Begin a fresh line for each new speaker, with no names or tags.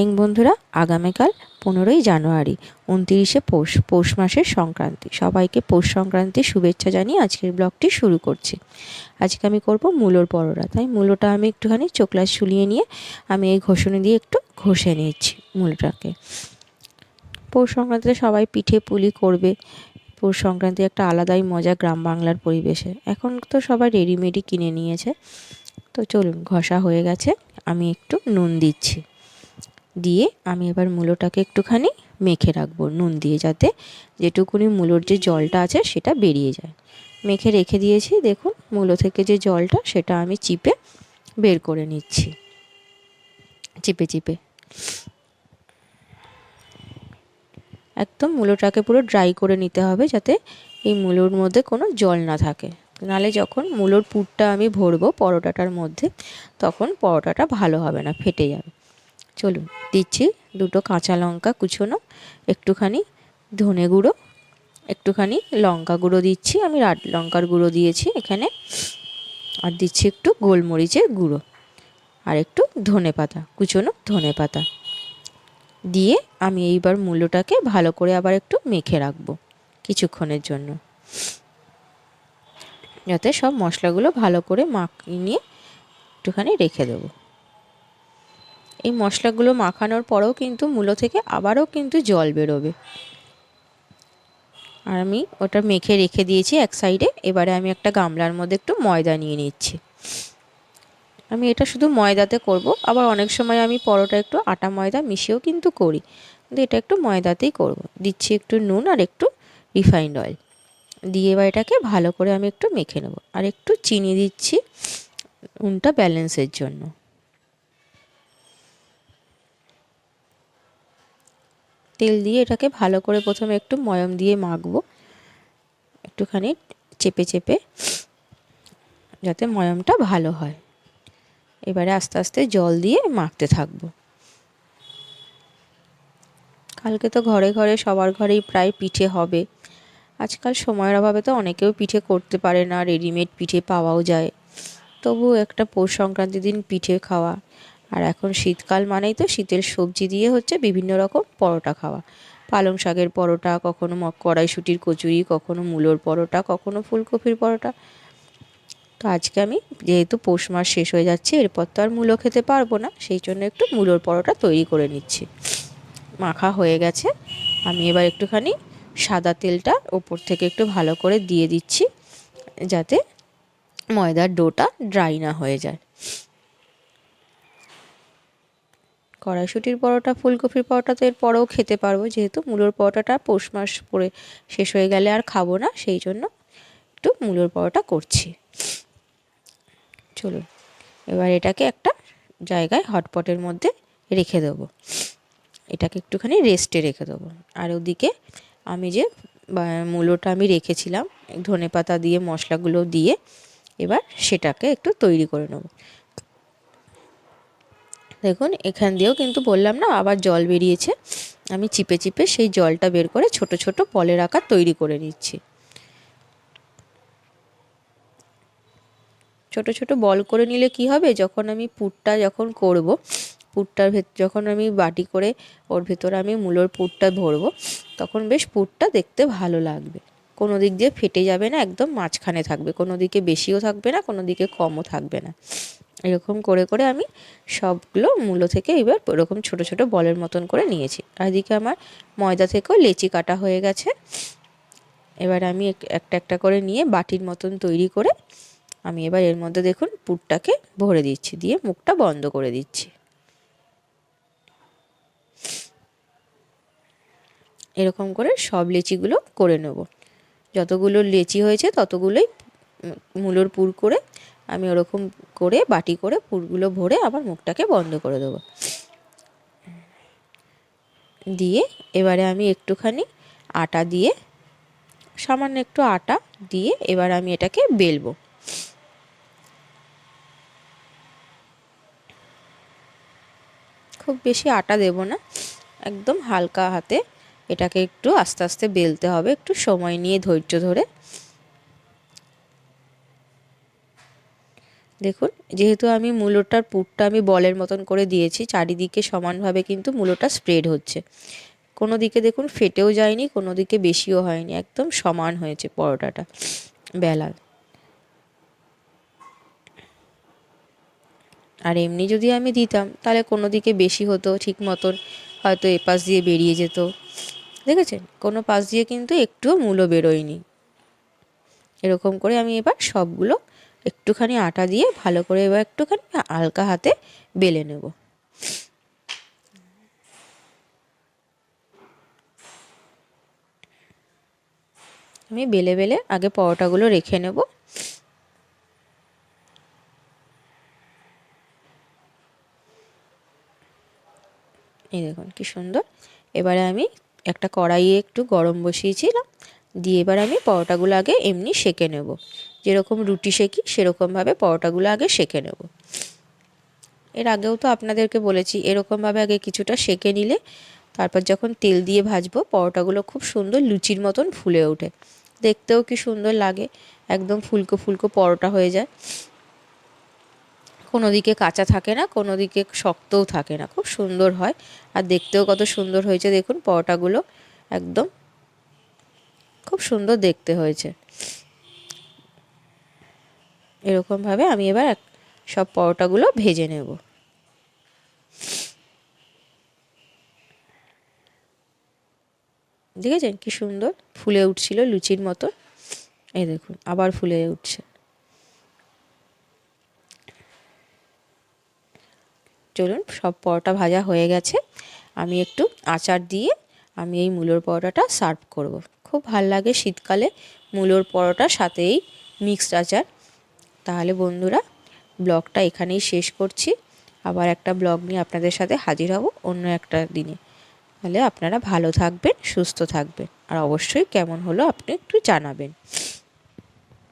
Morning বন্ধুরা, আগামীকাল পনেরোই জানুয়ারি, উনতিরিশে পৌষ পৌষ মাসের সংক্রান্তি। সবাইকে পৌষ সংক্রান্তির শুভেচ্ছা জানিয়ে আজকের ব্লগটি শুরু করছি। আজকে আমি করব মূলোর পরোটা তাই মূলোটা আমি একটুখানি চোকলা শুলিয়ে নিয়ে আমি এই ঘষণে দিয়ে একটু ঘষে নিচ্ছি মূলটাকে। পৌষ সংক্রান্তিতে সবাই পিঠে পুলি করবে। পৌষ সংক্রান্তি একটা আলাদাই মজা গ্রাম বাংলার পরিবেশে। এখন তো সবাই রেডিমেডই কিনে নিয়েছে। তো চলুন, ঘষা হয়ে গেছে। আমি একটু নুন দিচ্ছি। দিয়ে আমি এবার মূলোটাকে একটুখানি মেখে রাখব নুন দিয়ে যাতে যেটুকুনি মূলোর যে জলটা আছে সেটা বেরিয়ে যায়। মেখে রেখে দিয়েছি, দেখুন মূলো থেকে যে জলটা সেটা আমি চিপে বের করে নিচ্ছি। চিপে চিপে। একদম মূলোটাকে পুরো ড্রাই করে নিতে হবে যাতে এই মূলোর মধ্যে কোনো জল না থাকে। নালে যখন মূলোর পুরটা আমি ভরবো পরোটাটার মধ্যে, তখন পরোটাটা ভালো হবে না, ফেটে যাবে। চলুন, দিচ্ছি দুটো কাঁচা লঙ্কা কুচোনো, একটুখানি ধনে গুঁড়ো, একটুখানি লঙ্কা গুঁড়ো দিচ্ছি, আমি রাট লঙ্কার গুঁড়ো দিয়েছি এখানে, আর দিচ্ছি একটু গোলমরিচের গুঁড়ো, আর একটু ধনে পাতা, কুচোনো ধনে পাতা। দিয়ে আমি এইবার মূল্যটাকে ভালো করে আবার একটু মেখে রাখব কিছুক্ষণের জন্য। যাতে সব মশলাগুলো ভালো করে মাখিয়ে নিয়ে একটুখানি রেখে দেবো। এই মশলাগুলো মাখানোর পরেও কিন্তু মূলো থেকে আবারও কিন্তু জল বেরোবে। আর আমি ওটা মেখে রেখে দিয়েছি এক সাইডে। এবারে আমি একটা গামলার মধ্যে একটু ময়দা নিয়ে নিচ্ছি। আমি এটা শুধু ময়দাতে করব। আবার অনেক সময় আমি পরোটা একটু আটা ময়দা মিশিয়েও কিন্তু করি। কিন্তু এটা একটু ময়দাতেই করব। দিচ্ছি একটু নুন আর একটু রিফাইন্ড অয়েল। দিয়ে এবার এটাকে ভালো করে আমি একটু মেখে নেব। আর একটু চিনি দিচ্ছি নুনটা ব্যালেন্সের জন্য। তেল দিয়ে এটাকে ভালো করে প্রথমে একটু ময়ম দিয়ে মাখবো। একটুখানি চেপে চেপে যাতে ময়মটা ভালো হয়। এবারে আস্তে আস্তে জল দিয়ে মাখতে থাকব। কালকে তো ঘরে ঘরে সবার ঘরেই প্রায় পিঠে হবে। আজকাল সময়ের অভাবে তো অনেকেও পিঠে করতে পারে না রেডিমেড পিঠে পাওয়াও যায়। তবু একটা পৌষ সংক্রান্তির দিন পিঠে খাওয়া। আর এখন শীতকাল মানেই তো শীতের সবজি দিয়ে হচ্ছে বিভিন্ন রকম পরোটা খাওয়া। পালং শাকের পরোটা, কখনো কড়াইশুটির কচুরি, কখনো মূলোর পরোটা, কখনো ফুলকপির পরোটা। তো আজকে আমি যেহেতু পৌষ মাস শেষ হয়ে যাচ্ছে, এরপর তো আর মূলো খেতে পারব না, সেই জন্য একটু মূলোর পরোটা তৈরি করে নিচ্ছি। মাখা হয়ে গেছে। আমি এবার একটুখানি সাদা তেলটা ওপর থেকে একটু ভালো করে দিয়ে দিচ্ছি, যাতে ময়দার ডোটা ড্রাই না হয়ে যায়। কড়াইশুটির পরোটা, ফুলকপির পরোটা তো এর পরেও খেতে পারব। যেহেতু মূলোর পরোটাটা পৌষ মাস পরে শেষ হয়ে গেলে আর খাব না, সেই জন্য একটু মূলোর পরোটা করছি। চলুন, এবার এটাকে একটা জায়গায় হটপটের মধ্যে রেখে দেবো। এটাকে একটুখানি রেস্টে রেখে দেবো। আর ওদিকে আমি যে মূলোটা আমি রেখেছিলাম ধনে পাতা দিয়ে, মশলাগুলো দিয়ে, এবার সেটাকে একটু তৈরি করে নেব। দেখুন, এখান দিয়েও কিন্তু বললাম না, আবার জল বেরিয়েছে। আমি চিপে চিপে সেই জলটা বের করে ছোট ছোট পলের আকার তৈরি করে নিচ্ছি। ছোট ছোট বল করে নিলে কি হবে? যখন আমি পুরটা যখন করব পুরটার ভেত, যখন আমি বাটি করে ওর ভেতরে আমি মূলোর পুরটা ভরবো, তখন বেশ পুরটা দেখতে ভালো লাগবে। কোনো দিক দিয়ে ফেটে যাবে না, একদম মাঝখানে থাকবে। কোনো দিকে বেশিও থাকবে না, কোনো দিকে কমও থাকবে না। এরকম করে করে আমি সবগুলো মূলো থেকে এবার এরকম ছোট ছোট বলের মতন করে নিয়েছি। আর এদিকে আমার ময়দা থেকেও লেচি কাটা হয়ে গেছে। এবার আমি একটা একটা করে নিয়ে বাটির মতন তৈরি করে আমি এবার এর মধ্যে দেখুন পুরটাকে ভরে দিচ্ছি, দিয়ে মুখটা বন্ধ করে দিচ্ছি। এরকম করে সব লেচিগুলো করে নেব। যতগুলো লেচি হয়েছে ততগুলোই মূলোর পুর করে আমি ওরকম করে বাটি করে পুরগুলো ভরে আবার মুখটাকে বন্ধ করে দেবো। দিয়ে এবারে আমি একটুখানি আটা দিয়ে, সামান্য একটু আটা দিয়ে এবার আমি এটাকে বেলবো। খুব বেশি আটা দেব না, একদম হালকা হাতে এটাকে একটু আস্তে আস্তে বেলতে হবে, একটু সময় নিয়ে ধৈর্য ধরে। দেখুন, যেহেতু আমি মূলোটার পুরটা আমি বলের মতন করে দিয়েছি, চারিদিকে সমানভাবে কিন্তু মূলোটা স্প্রেড হচ্ছে। কোনো দিকে দেখুন ফেটেও যায়নি, কোনো দিকে বেশিও হয়নি, একদম সমান হয়েছে পরোটাটা, বেলা। আর এমনি যদি আমি দিতাম, তাহলে কোনো দিকে বেশি হতো, ঠিক মতন হয়তো এপাশ দিয়ে বেরিয়ে যেত। দেখেছেন? কোনো পাশ দিয়ে কিন্তু একটুও মূলো বেরোয়নি। এরকম করে আমি এবার সবগুলো একটুখানি আটা দিয়ে ভালো করে এবার একটুখানি হালকা হাতে বেলে নেব। আমি বেলে বেলে আগে পরোটাগুলো রেখে নেব। এই দেখুন কি সুন্দর। এবারে আমি একটা কড়াইয়ে একটু গরম বসিয়েছিলাম, দিয়ে এবার আমি পরোটাগুলো আগে এমনি সেকে নেব। যেরকম রুটি সেকি, সেরকমভাবে পরোটাগুলো আগে সেকে নেব। এর আগেও তো আপনাদেরকে বলেছি, এরকমভাবে আগে কিছুটা সেকে নিলে, তারপর যখন তেল দিয়ে ভাজবো, পরোটাগুলো খুব সুন্দর লুচির মতন ফুলে ওঠে। দেখতেও কি সুন্দর লাগে, একদম ফুলকো ফুলকো পরোটা হয়ে যায়। কোনো দিকে কাঁচা থাকে না, কোনো দিকে শক্তও থাকে না। খুব সুন্দর হয়। আর দেখতেও কত সুন্দর হয়েছে। দেখুন পরোটাগুলো একদম খুব সুন্দর দেখতে হয়েছে। এরকমভাবে আমি এবার সব পরোটাগুলো ভেজে নেব। দেখেছেন কি সুন্দর? ফুলে উঠছিল লুচির মতো এই দেখুন, আবার ফুলে উঠছে। চলুন, সব পরোটা ভাজা হয়ে গেছে। আমি একটু আচার দিয়ে আমি এই মূলোর পরোটাটা সার্ভ করব। খুব ভালো লাগে শীতকালে মূলোর পরোটার সাথেই মিক্সড আচার। তাহলে বন্ধুরা, ব্লগটা এখানেই শেষ করছি। আবার একটা ব্লগ নিয়ে আপনাদের সাথে হাজির হব অন্য একটা দিনে। তাহলে আপনারা ভালো থাকবেন, সুস্থ থাকবেন। আর অবশ্যই কেমন হলো আপনি একটু জানাবেন।